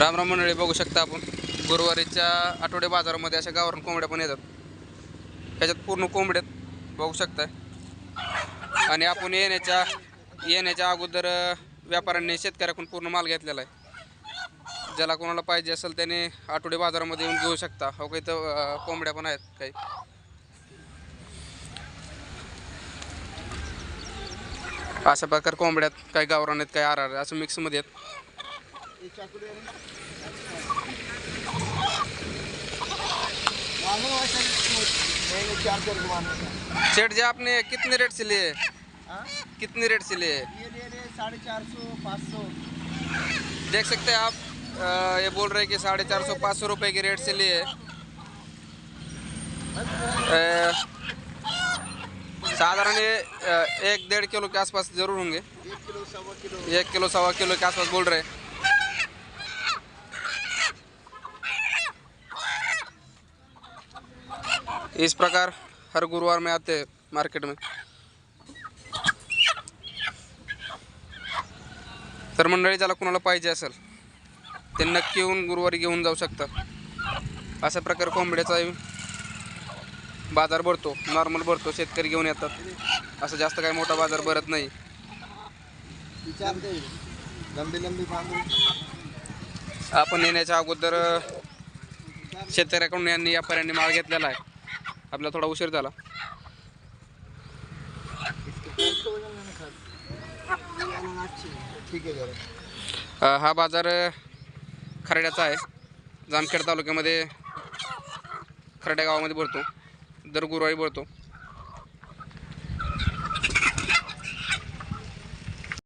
रामराम मंडळी बघू शकता आपण. गुरुवारीच्या आठवडे बाजारामध्ये अशा गावरान कोंबड्या पण येतात. त्याच्यात पूर्ण कोंबड्यात बघू शकताय. आणि आपण येण्याच्या येण्याच्या अगोदर व्यापाऱ्यांनी शेतकऱ्याकडून पूर्ण माल घेतलेला आहे. ज्याला कोणाला पाहिजे असेल त्याने आठवडे बाजारामध्ये येऊन घेऊ शकता. हो काही तर कोंबड्या पण आहेत काही. अशा प्रकार कोंबड्यात काही गावरान आहेत काही आर आर असं मिक्समध्ये आहेत. सेठ जी, आपने कितने रेट से लिए? कितने रेट से लिए? साढ़े चार सौ पाँच सौ देख सकते हैं आप ये बोल रहे हैं कि साढ़े चार सौ, पाँच सौ रुपये के रेट से लिए। साधारण ये एक डेढ़ किलो के आसपास ज़रूर होंगे। एक किलो, सवा किलो के आसपास बोल रहे हैं। इस प्रकार हर गुरुवार में आते हैं मार्केट में। तर मंडळी ज्याला कुणाला पाहिजे असेल ते नक्की येऊन गुरुवारी घेऊन जाऊ शकतात. अशा प्रकारे कोंबड्याचा बाजार भरतो नॉर्मल भरतो शेतकरी घेऊन येतात. असं जास्त काही मोठा बाजार भरत नाही. आपण येण्याच्या अगोदर शेतकऱ्याकडून यांनी व्यापाऱ्यांनी माल घेतलेला आहे. आपला थोडा उशीर झाला. अ, हा बाजार खरड्याचा आहे. जामखेड तालुक्यामध्ये खरड्या गावामध्ये भरतो. दर गुरुवारी भरतो.